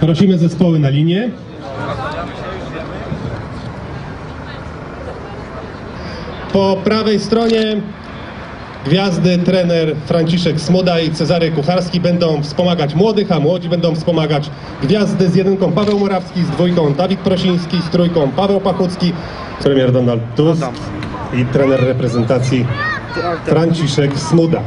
Prosimy zespoły na linię. Po prawej stronie gwiazdy trener Franciszek Smuda i Cezary Kucharski będą wspomagać młodych, a młodzi będą wspomagać gwiazdy z jedynką Paweł Morawski, z dwójką Dawid Prosiński, z trójką Paweł Pachucki, premier Donald Tusk i trener reprezentacji Franciszek Smuda.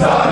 Victoria!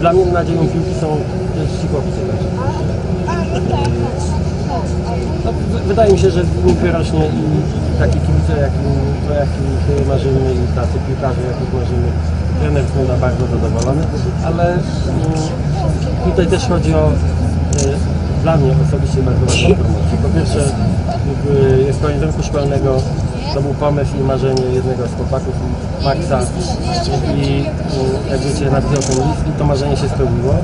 Dla mnie nadzieją piłki są ścikowice. No, w- wydaje mi się, że piłkę rośnie i takie kibice, jak, to jakich marzymy i tacy piłkarze, jakich marzymy, trener na bardzo zadowolony, ale mm, tutaj też chodzi o y, dla mnie osobiście bardzo ważną promocję. Po pierwsze y, jest koniec roku szkolnego, to był pomysł i marzenie jednego z chłopaków, Maxa i jak wiecie napisał ten list i to marzenie się spełniło.